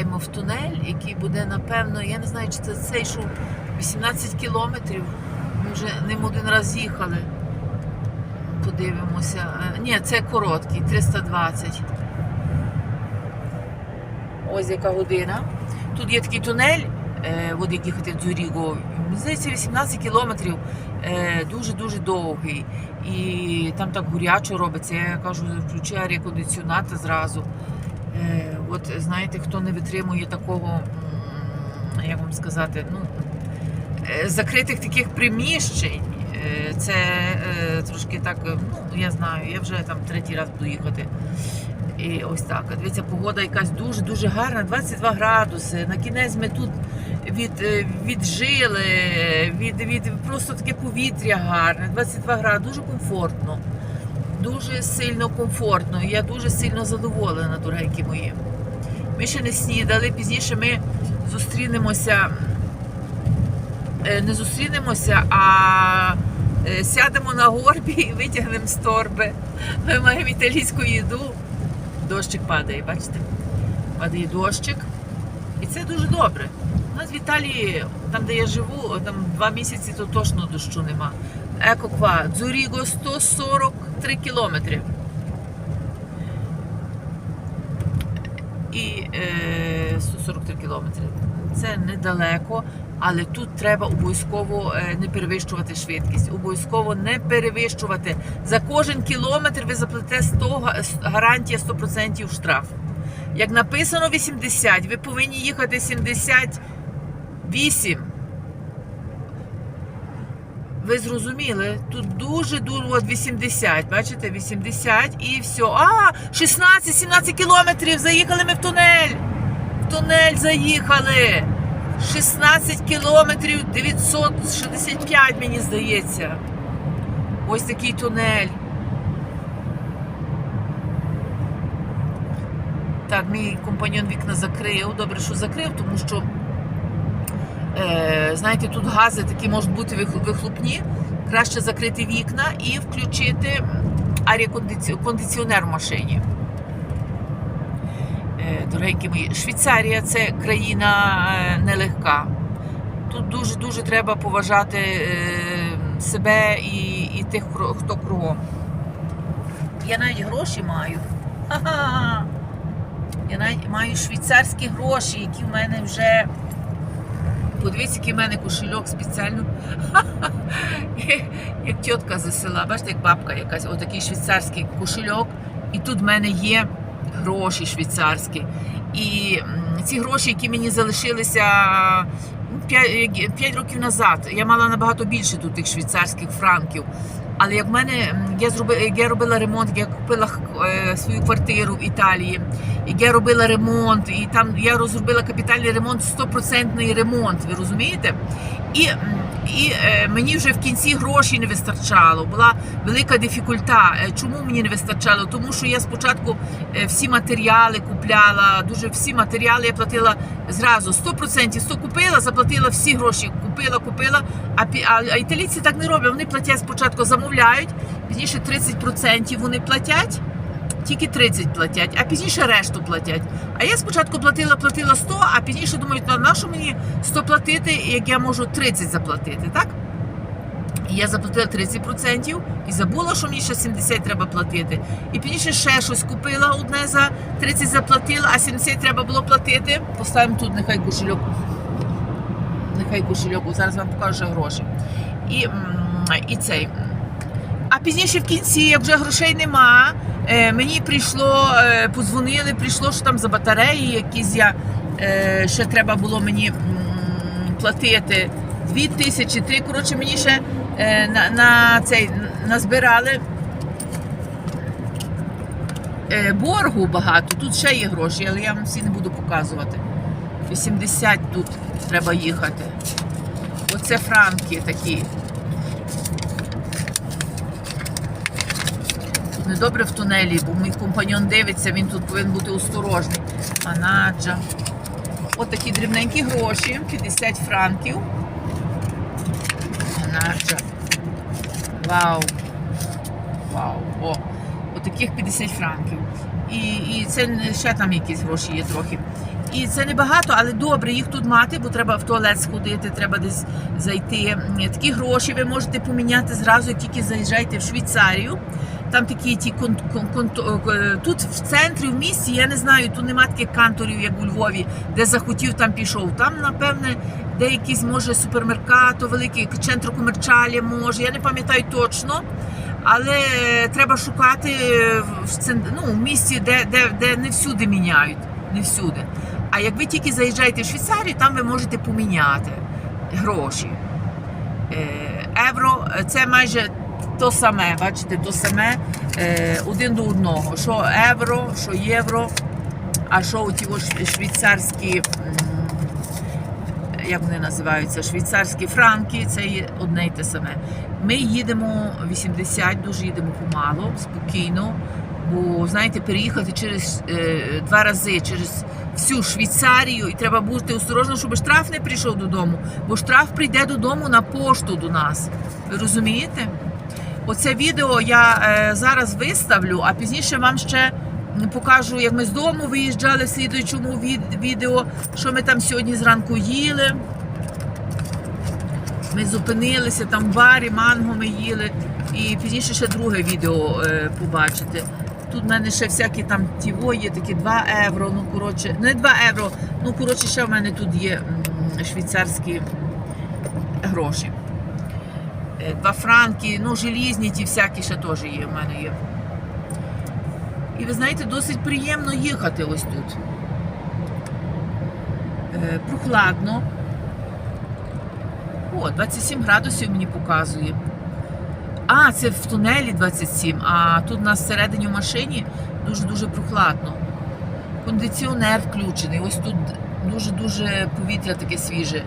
заїжджаємо в тунель, який буде, напевно, я не знаю, чи це цей, що 18 кілометрів. Ми вже ним один раз їхали. Подивимося. Е, Ні, це короткий, 320. Ось яка година. Тут є такий тунель, е, от як їхати в Дзюріго. Здається, 18 кілометрів. Е, Дуже-дуже довгий. І там так гурячо робиться. Я кажу, включаю рекондиціонати зразу. От знаєте, хто не витримує такого, як вам сказати, ну, е, закритих таких приміщень. е, Це е, трошки так, ну я знаю, я вже там третій раз буду їхати. І ось так. Дивіться, погода якась дуже-дуже гарна, 22 градуси. На кінець ми тут від, віджили, від, від просто таке повітря гарне, 22 градуси, дуже комфортно. Дуже сильно комфортно. Я дуже сильно задоволена, дорогенькі мої. Ми ще не снідали, пізніше ми зустрінемося. е, Не зустрінемося, а е, сядемо на горбі і витягнемо з торби. Ми маємо італійську їду. Дощик падає, бачите? Падає дощик. І це дуже добре. У нас в Італії, там де я живу, там два місяці, то точно дощу нема. Еко ква, Дзуріго 143 кілометри. І е, 143 кілометри. Це недалеко, але тут треба обов'язково е, не перевищувати швидкість. Обов'язково не перевищувати. За кожен кілометр ви заплатите 100, гарантія 100% штраф. Як написано 80, ви повинні їхати 78. Ви зрозуміли? Тут дуже дуже от 80, бачите, 80 і все. А, 16-17 кілометрів. Заїхали ми в тунель. В тунель заїхали. 16 кілометрів 965, мені здається. Ось такий тунель. Так, мій компаньон вікна закрив. Добре, що закрив, тому що, знаєте, тут гази такі можуть бути вихлопні. Краще закрити вікна і включити аерокондиціонер в машині. Е, дорогенькі мої, Швейцарія це країна е, нелегка. Тут дуже-дуже треба поважати е, себе і, і тих, хто кругом. Я навіть гроші маю. Ха-ха! Я навіть маю швейцарські гроші, які в мене вже. Подивіться, який в мене кошельок спеціально. Як тітка з села, бачите, як бабка якась, отакий швейцарський кошельок. І тут в мене є гроші швейцарські. І ці гроші, які мені залишилися 5 років назад, я мала набагато більше тут тих швейцарських франків. Але як в мене я зробила, я робила ремонт, я купила е, свою квартиру в Італії, я робила ремонт, і там я розробила капітальний ремонт, 100% ремонт, ви розумієте? І, і е, мені вже в кінці грошей не вистачало. Була велика дефікульта. Е, Чому мені не вистачало? Тому що я спочатку е, всі матеріали купляла, дуже всі матеріали я платила зразу 100%, 100 купила, заплатила всі гроші, купила, купила. А, а, а італійці так не роблять. Вони платять спочатку, замовляють, пізніше 30% вони платять. Тільки 30 платять, а пізніше решту платять. А я спочатку платила, платила 100, а пізніше думаю, ну на що мені 100 платити, як я можу 30 заплатити, так? І я заплатила 30% і забула, що мені ще 70 треба платити. І пізніше ще щось купила одне за 30 заплатила, а 70 треба було платити. Поставимо тут нехай кошельок. Нехай кошельок, зараз вам покажу гроші. І, і цей. А пізніше в кінці, як вже грошей нема, е, мені прийшло, е, подзвонили, прийшло, що там за батареї якісь я е, ще треба було мені платити дві тисячі, три. Коротше, мені ще на, на цей назбирали боргу багато. Тут ще є гроші, але я вам всі не буду показувати. 80 тут треба їхати. Оце франки такі. Недобре в тунелі, бо мій компаньон дивиться, він тут повинен бути осторожний. Анаджа. От такі дрібненькі гроші, 50 франків. Анаджа. Вау. Вау. О, от таких 50 франків. І, і це ще там якісь гроші є трохи. І це небагато, але добре їх тут мати, бо треба в туалет сходити, треба десь зайти. Такі гроші ви можете поміняти зразу, як тільки заїжджаєте в Швейцарію. Там такі ті кон, е, тут в центрі, в місті, я не знаю, тут нема таких канторів, як у Львові, де захотів, там пішов. Там, напевне, де якийсь може супермеркато, великий центр комерчалі може. Я не пам'ятаю точно. Але треба шукати в ну, в місті, де, де, де не всюди міняють. Не всюди. А як ви тільки заїжджаєте в Швейцарію, там ви можете поміняти гроші. Е, Євро це майже то саме, бачите, то саме е, один до одного. Що євро, що євро, а що ті швейцарські, як вони називаються, швейцарські франки, це є одне й те саме. Ми їдемо 80, дуже їдемо помало, спокійно. Бо знаєте, переїхати через е, два рази через всю Швейцарію, і треба бути осторожно, щоб штраф не прийшов додому, бо штраф прийде додому на пошту до нас. Ви розумієте? Оце відео я е, зараз виставлю, а пізніше вам ще покажу, як ми з дому виїжджали в слідуючому від- відео, що ми там сьогодні зранку їли. Ми зупинилися там в барі, манго ми їли. І пізніше ще друге відео е, побачите. Тут в мене ще всякі там тіво є, такі 2 євро. Ну, коротше, не 2 євро. Ну, коротше, ще в мене тут є швейцарські гроші. Е, Два франки, ну, желізні ті всякі ще теж є в мене є. І ви знаєте, досить приємно їхати ось тут. Е, Прохладно. О, 27 градусів мені показує. А, це в тунелі 27, а тут у нас всередині в машині дуже-дуже прохладно. Кондиціонер включений. Ось тут дуже-дуже повітря таке свіже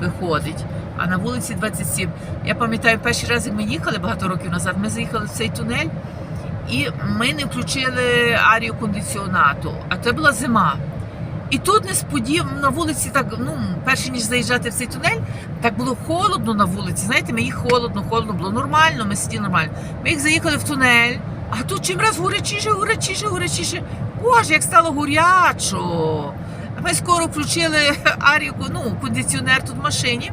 виходить. А на вулиці 27. Я пам'ятаю, перший раз, ми їхали багато років назад, ми заїхали в цей тунель і ми не включили арію кондиціонату. А це була зима. І тут несподівано на вулиці, так ну перше ніж заїжджати в цей тунель, так було холодно на вулиці. Знаєте, їх холодно, холодно було нормально, ми сиділи нормально. Ми їх заїхали в тунель, а тут чим раз горячіше, горячіше, горячіше. Боже, як стало горячо. Ми скоро включили аріку, ну, кондиціонер тут в машині,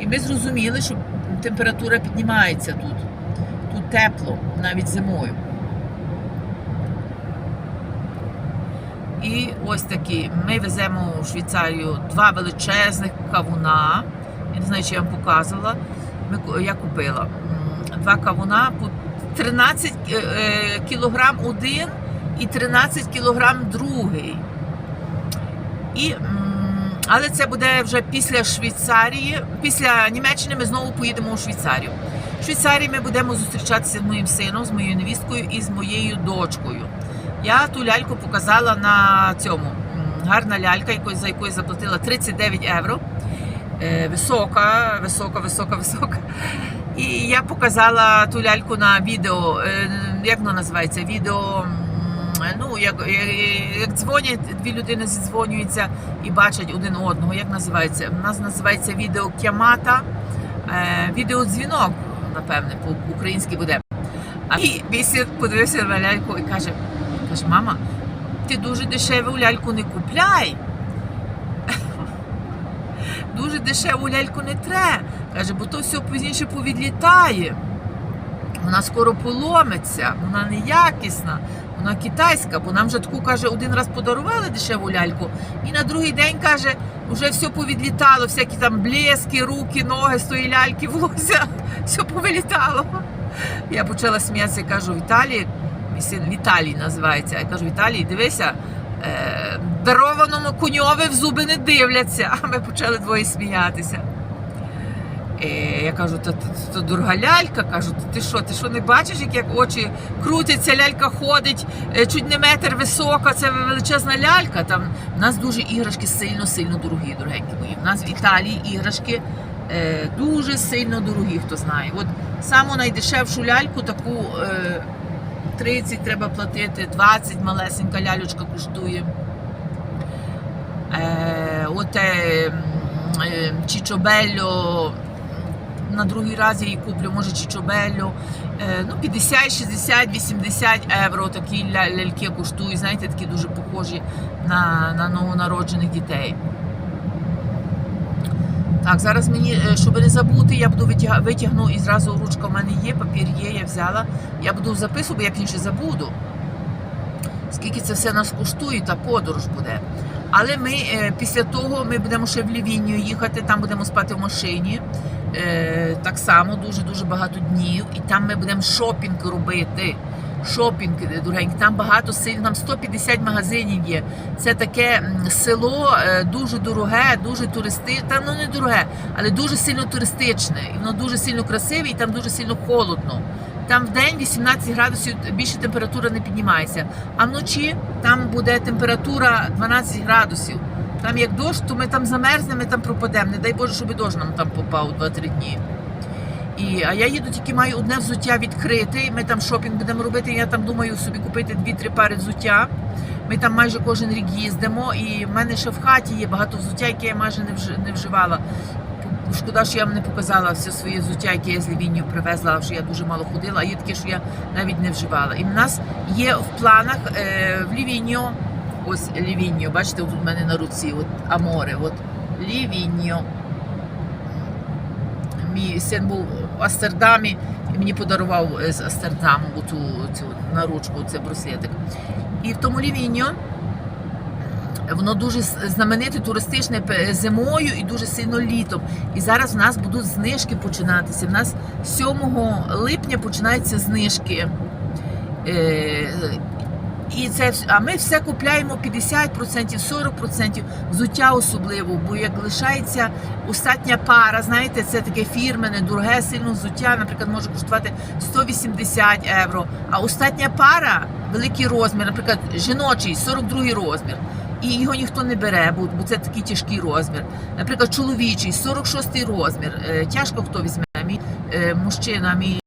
і ми зрозуміли, що температура піднімається тут. Тут тепло, навіть зимою. І ось такі. Ми веземо у Швейцарію два величезних кавуна. Я не знаю, чи я вам показувала. Я купила два кавуна по 13 е, е, кілограм один і 13 кілограм другий. І, але це буде вже після Швейцарії. Після Німеччини ми знову поїдемо у Швейцарію. В Швейцарії ми будемо зустрічатися з моїм сином, з моєю невісткою і з моєю дочкою. Я ту ляльку показала на цьому. Гарна лялька, за яку я заплатила 39 євро. Е, Висока, висока, висока, висока. І я показала ту ляльку на відео. е, Як воно називається? Відео. М, Ну, як, як- як дзвонять, дві людини зідзвонюються і бачать один одного. Як називається? У нас називається відео Кямата. Е, Відеодзвінок, напевне, по-українськи буде. Мій мій подивився на ляльку і каже: каже, мама, ти дуже дешеву ляльку не купляй. Дуже дешеву ляльку не тре. Каже, бо то все пізніше повідлітає. Вона скоро поломиться, вона неякісна, вона китайська, бо нам вже таку каже, один раз подарували дешеву ляльку, і на другий день каже, вже все повідлітало, всякі там блески, руки, ноги з тої ляльки, волосся, все повилітало. Я почала сміятися кажу, Віталій, мій син Віталій називається. Я кажу, Віталій, дивися, е, дарованому коньові в зуби не дивляться. А ми почали двоє сміятися. Е, я кажу, та, та дорога лялька, кажу, ти що, ти що не бачиш, як, як очі крутяться, лялька ходить, е, чуть не метр висока, це величезна лялька. Там у нас дуже іграшки сильно-сильно дорогі, дорогенькі мої. У нас в Італії іграшки е, дуже сильно дорогі, хто знає. От саму найдешевшу ляльку, таку е, 30 треба платити, 20 малесенька лялючка коштує. Е, от е, м, Чічобельо, на другий раз я її куплю, може чичобеллю. Е, ну, 50, 60, 80 євро такі ляльки коштують. Знаєте, такі дуже похожі на, на новонароджених дітей. Так, зараз мені, е, щоб не забути, я буду витяг... витягну і зразу ручка в мене є, папір є, я взяла. Я буду записувати, бо я пізніше забуду. Скільки це все нас коштує, та подорож буде. Але ми е, після того ми будемо ще в Лівінію їхати, там будемо спати в машині. Е, так само дуже-дуже багато днів. І там ми будемо шопінг робити. Шопінг, е, дорогенькі, там багато сильно, там 150 магазинів є. Це таке село е, дуже дороге, дуже туристичне, та ну не дороге, але дуже сильно туристичне. І воно дуже сильно красиве, і там дуже сильно холодно. Там в день 18 градусів більше температура не піднімається. А вночі там буде температура 12 градусів. Там як дощ, то ми там замерзнемо, ми там пропадемо. Не дай Боже, щоб і дощ нам там попав 2-3 дні. І, а я їду тільки маю одне взуття відкрите. Ми там шопінг будемо робити. Я там думаю собі купити 2-3 пари взуття. Ми там майже кожен рік їздимо, і в мене ще в хаті є багато взуття, яке я майже не, вж- не вживала. Шкода, що я вам не показала все своє взуття, яке я з Лівінію привезла, що я дуже мало ходила, а є таке, що я навіть не вживала. І в нас є в планах е, в Лівіньо, ось Лівіньо, бачите, тут в мене на руці, от Аморе, от Лівіньо. Мій син був в Астердамі і мені подарував е, з Астердаму ту цю наручку, цей браслетик. І в тому Лівіньо Воно дуже знамените туристичне зимою і дуже сильно літом. І зараз в нас будуть знижки починатися. У нас 7 липня починаються знижки. І це, а ми все купляємо 50%, 40%, взуття особливо, бо як лишається остатня пара, знаєте, це таке фірменне, дороге, сильно взуття, наприклад, може коштувати 180 євро. А остатня пара, великий розмір, наприклад, жіночий, 42 розмір. І його ніхто не бере, бо, це такий тяжкий розмір. Наприклад, чоловічий, 46 розмір. Е, тяжко хто візьме. Мій е, мужчина, мій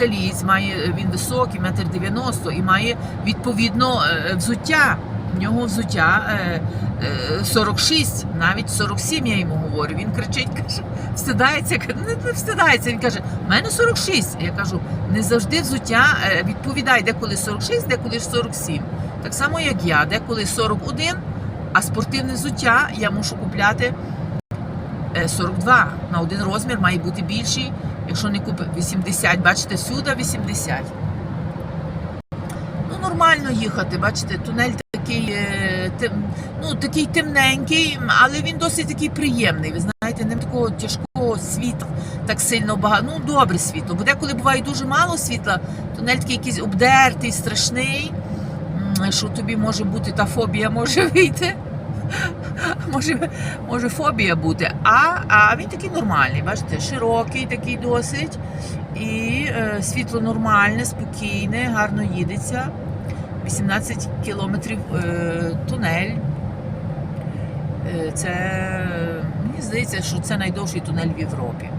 італієць, має він високий, метр 90 і має відповідно е, взуття. В нього взуття е, е, 46, навіть 47, я йому говорю. Він кричить, каже, встидається, не, не встидається. Він каже, в мене 46. Я кажу, не завжди взуття е, відповідає, деколи 46, деколи 47. Так само, як я, деколи 41, а спортивне взуття я мушу купляти е, 42. На один розмір має бути більший. Якщо не купи 80, бачите, всюди 80. Ну, нормально їхати, бачите, тунель такий, е, тем, ну, такий темненький, але він досить такий приємний. Ви знаєте, не такого тяжкого світла, так сильно багато. Ну, добре світло. Бо деколи буває дуже мало світла, тунель такий якийсь обдертий, страшний, що тобі може бути та фобія може вийти. Може, може фобія бути. А, а він такий нормальний, бачите, широкий такий досить. І е, світло нормальне, спокійне, гарно їдеться. 18 кілометрів е, тунель. Е, це мені здається, що це найдовший тунель в Європі.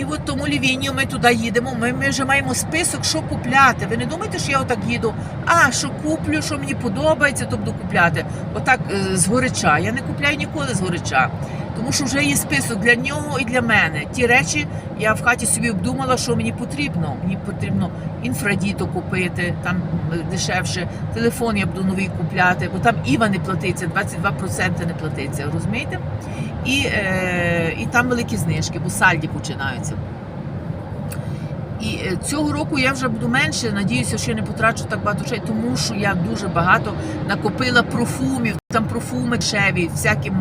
І от тому лівінію ми туди їдемо. Ми, ми вже маємо список, що купляти. Ви не думаєте, що я отак їду? А, що куплю, що мені подобається, то буду купляти. Отак е, з горича. Я не купляю ніколи з горича. Тому що вже є список для нього і для мене. Ті речі я в хаті собі обдумала, що мені потрібно. Мені потрібно інфрадіто купити, там е, дешевше. Телефон я буду новий купляти, бо там Іва не платиться, 22% не платиться. Розумієте? І, е, і там великі знижки, бо сальді починаються. Цього року я вже буду менше. Надіюся, що я не потрачу так багато грошей, тому що я дуже багато накопила профумів. Там профуми дешеві, всякі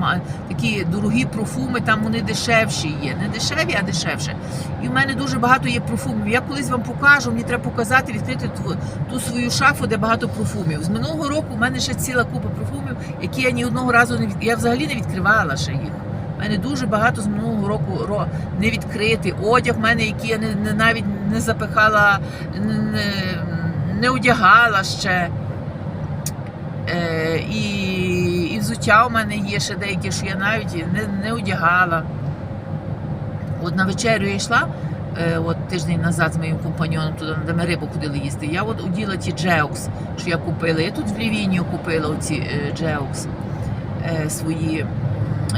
такі дорогі профуми, там вони дешевші є. Не дешеві, а дешевше. І в мене дуже багато є профумів. Я колись вам покажу, мені треба показати, відкрити ту, ту свою шафу, де багато профумів. З минулого року в мене ще ціла купа профумів, які я ні одного разу не від... Я взагалі не відкривала ще їх. У мене дуже багато з минулого року ро- не відкритий. Одяг в мене, який я не, не навіть не запихала, не, не одягала ще. Е, і, і взуття у мене є ще деякі, що я навіть не, не одягала. От на вечерю я йшла е, от тиждень назад з моїм компаньоном, туди, де ми рибу ходили їсти. Я от оділа ті джеокс, що я купила. Я тут в Лівінію купила оці е, джеокс е, свої.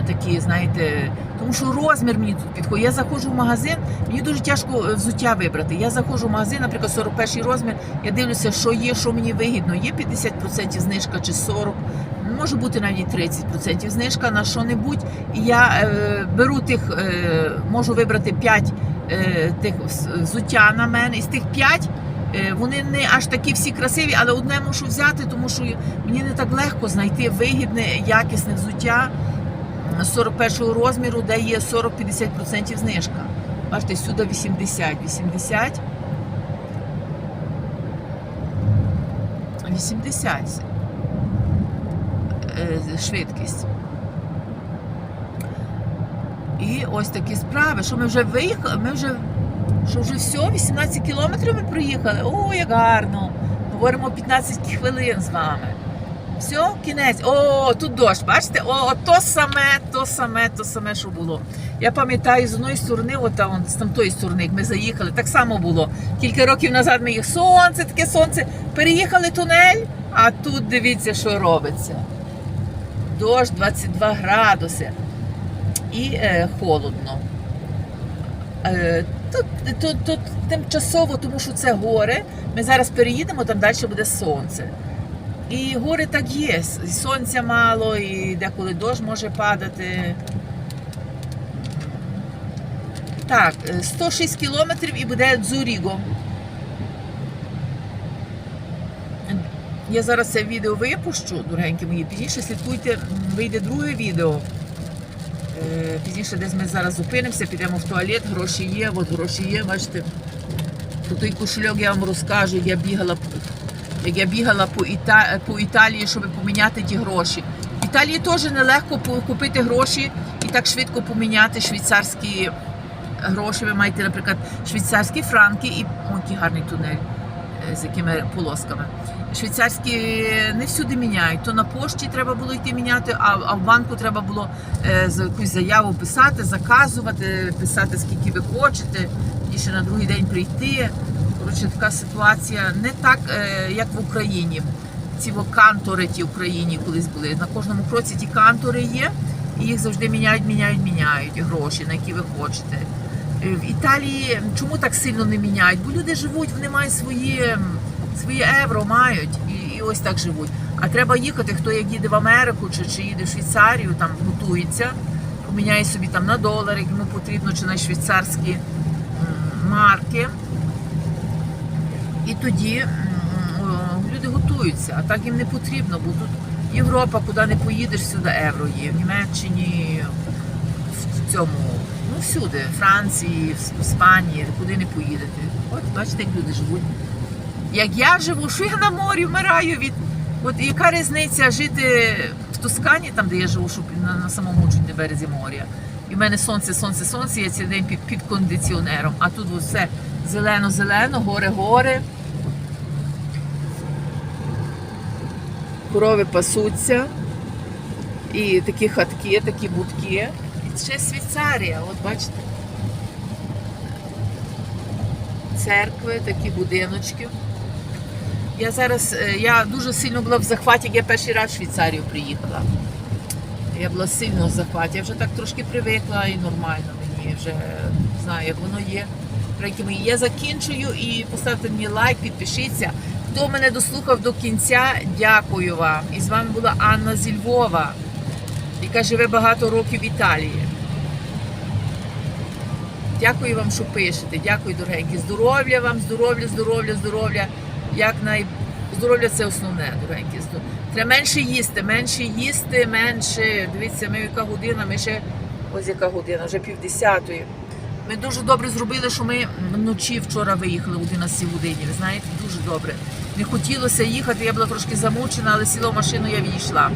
Такі, знаєте, тому що розмір мені тут підходить. Я заходжу в магазин, мені дуже тяжко е, взуття вибрати. Я заходжу в магазин, наприклад, 41 розмір, я дивлюся, що є, що мені вигідно. Є 50% знижка чи 40%, може бути навіть 30% знижка на що-небудь. І я е, беру тих, е, можу вибрати 5 е, тих взуття на мене. Із тих 5 Е, Вони не аж такі всі красиві, але одне мушу взяти, тому що мені не так легко знайти вигідне, якісне взуття 41 розміру, де є 40-50% знижка. Бачите, сюди 80. 80. 80 е, швидкість. І ось такі справи, що ми вже виїхали, ми вже що вже все, 18 кілометрів ми проїхали. О, як гарно! Говоримо 15 хвилин з вами. Все, кінець. О, тут дощ, бачите? О, то саме, то саме, то саме, що було. Я пам'ятаю, з одної сторони, от там, з тамтої сторони, як ми заїхали, так само було. Кілька років назад ми їх сонце, таке сонце. Переїхали тунель, а тут дивіться, що робиться. Дощ 22 градуси. І е, холодно. Е, Тут, тут, тут тимчасово, тому що це гори. Ми зараз переїдемо, там далі буде сонце. І гори так є. І Сонця мало, і деколи дощ може падати. Так, е, 106 кілометрів і буде Дзуріго. Я зараз це відео випущу, дорогенькі мої. Пізніше слідкуйте, вийде друге відео. Е, Пізніше десь ми зараз зупинимося, підемо в туалет, гроші є, от гроші є, бачите. Про той кошельок я вам розкажу, я бігала, як я бігала по, Іта... по Італії, щоб поміняти ті гроші. В Італії теж нелегко купити гроші і так швидко поміняти швейцарські гроші. Ви маєте, наприклад, швейцарські франки і о, який гарний тунель е, з якими полосками. Швейцарські не всюди міняють. То на пошті треба було йти міняти, а, а в банку треба було е, за якусь заяву писати, заказувати, писати скільки ви хочете, і ще на другий день прийти. Коротше, така ситуація не так, е, як в Україні. Ці кантори ті в Україні колись були. На кожному кроці ті кантори є, і їх завжди міняють, міняють, міняють гроші, на які ви хочете. Е, В Італії чому так сильно не міняють? Бо люди живуть, вони мають свої, свої євро, мають і, і ось так живуть. А треба їхати, хто як їде в Америку чи, чи їде в Швейцарію, там готується, поміняє собі там на долари, як йому потрібно, чи на швейцарські марки. І тоді люди готуються, а так їм не потрібно, бо тут Європа, куди не поїдеш, всюди євро є. В Німеччині, в цьому, ну всюди, в Франції, в Іспанії, куди не поїдете. От бачите, як люди живуть. Як я живу, що я на морі вмираю від. От яка різниця жити в Тоскані, там де я живу, щоб на, на самому не березі моря. І в мене сонце, сонце, сонце, я цілий день під, під кондиціонером. А тут все зелено-зелено, гори-гори. Корови пасуться. І такі хатки, такі будки. І ще Швейцарія, от бачите. Церкви, такі будиночки. Я зараз, е, я дуже сильно була в захваті, як я перший раз в Швейцарію приїхала. Я була сильно в захваті. Я вже так трошки привикла і нормально мені вже знаю, як воно є. Я закінчую і поставте мені лайк, підпишіться. Хто мене дослухав до кінця, дякую вам. І з вами була Анна зі Львова, яка живе багато років в Італії. Дякую вам, що пишете. Дякую, дорогенькі. Здоров'я вам, здоров'я, здоров'я, здоров'я. Як най... Здоров'я це основне, дорогенькі. Треба менше їсти, менше їсти, менше. Дивіться, ми яка година, ми ще ось яка година, вже півдесятої. Ми дуже добре зробили, що ми вночі вчора виїхали в 11 годині. Ви знаєте, дуже добре. Не хотілося їхати, я була трошки замучена, але сіла в машину, я відійшла.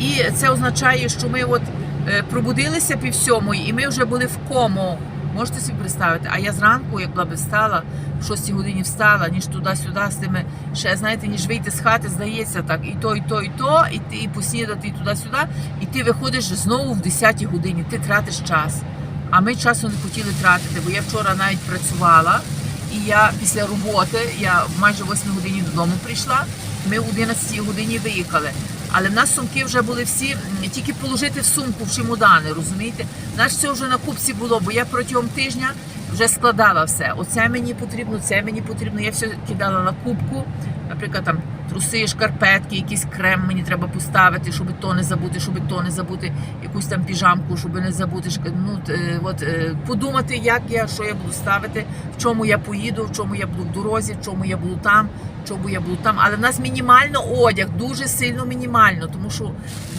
І це означає, що ми от е, пробудилися пів сьомої, і ми вже були в кому. Можете собі представити? А я зранку, як була би встала, в 6 годині встала, ніж туди-сюди з тими, ще знаєте, ніж вийти з хати, здається так, і то, і то, і то, і ти і поснідати, і туди-сюди, і ти виходиш знову в 10 годині, ти тратиш час. А ми часу не хотіли тратити, бо я вчора навіть працювала, і я після роботи, я майже в 8 годині додому прийшла, ми в 11 годині виїхали. Але в нас сумки вже були всі, тільки положити в сумку в чемодани, розумієте? Наш все вже на купці було, бо я протягом тижня вже складала все. Оце мені потрібно, це мені потрібно. Я все кидала на кубку. Наприклад, там труси, шкарпетки, якийсь крем мені треба поставити, щоб то не забути, щоб то не забути, якусь там піжамку, щоб не забути. Ну, е, от, е, подумати, як я, що я буду ставити, в чому я поїду, в чому я буду в дорозі, в чому я буду там, в чому я буду там. Але в нас мінімально одяг, дуже сильно мінімально, тому що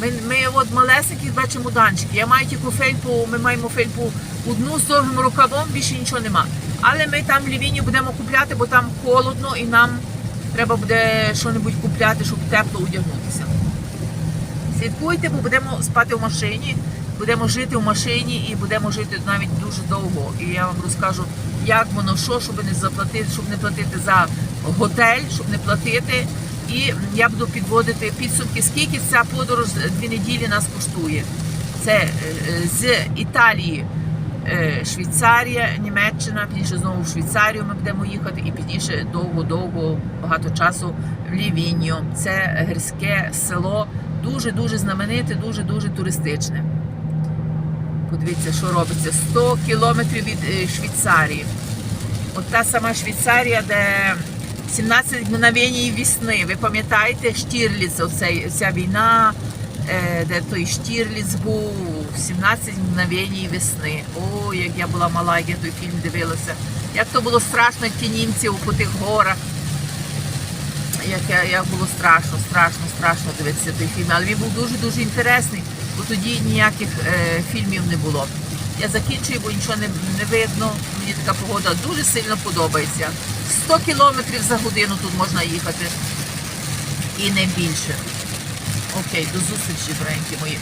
ми, ми от малесенькі два чемоданчики. Я маю тільки фельпу, ми маємо фельпу одну з довгим рукавом, більше нічого нема. Але ми там в Лівіні будемо купляти, бо там холодно і нам треба буде щось купляти, щоб тепло одягнутися. Слідкуйте, бо будемо спати в машині, будемо жити в машині і будемо жити навіть дуже довго. І я вам розкажу, як воно що, щоб не заплатити, щоб не платити за готель, щоб не платити. І я буду підводити підсумки, скільки ця подорож дві неділі нас коштує. Це е, е, з Італії. Е, Швейцарія, Німеччина, пізніше знову в Швейцарію ми будемо їхати, і пізніше довго-довго багато часу в Лівіньо. Це гірське село, дуже дуже знамените, дуже дуже туристичне. Подивіться, що робиться. 100 кілометрів від е, Швейцарії. От та сама Швейцарія, де 17 мгновень весни. Ви пам'ятаєте Штірліц, оцей, ця війна, е, де той Штірліц був 17 мгновень весни. О, як я була мала, як я той фільм дивилася. Як то було страшно ті німців по тих горах. Як, як було страшно, страшно, страшно дивитися той фільм. Але він був дуже-дуже інтересний, бо тоді ніяких е, фільмів не було. Я закінчую, бо нічого не, не видно. Мені така погода дуже сильно подобається. 100 кілометрів за годину тут можна їхати. І не більше. Окей, до зустрічі, доренькі мої.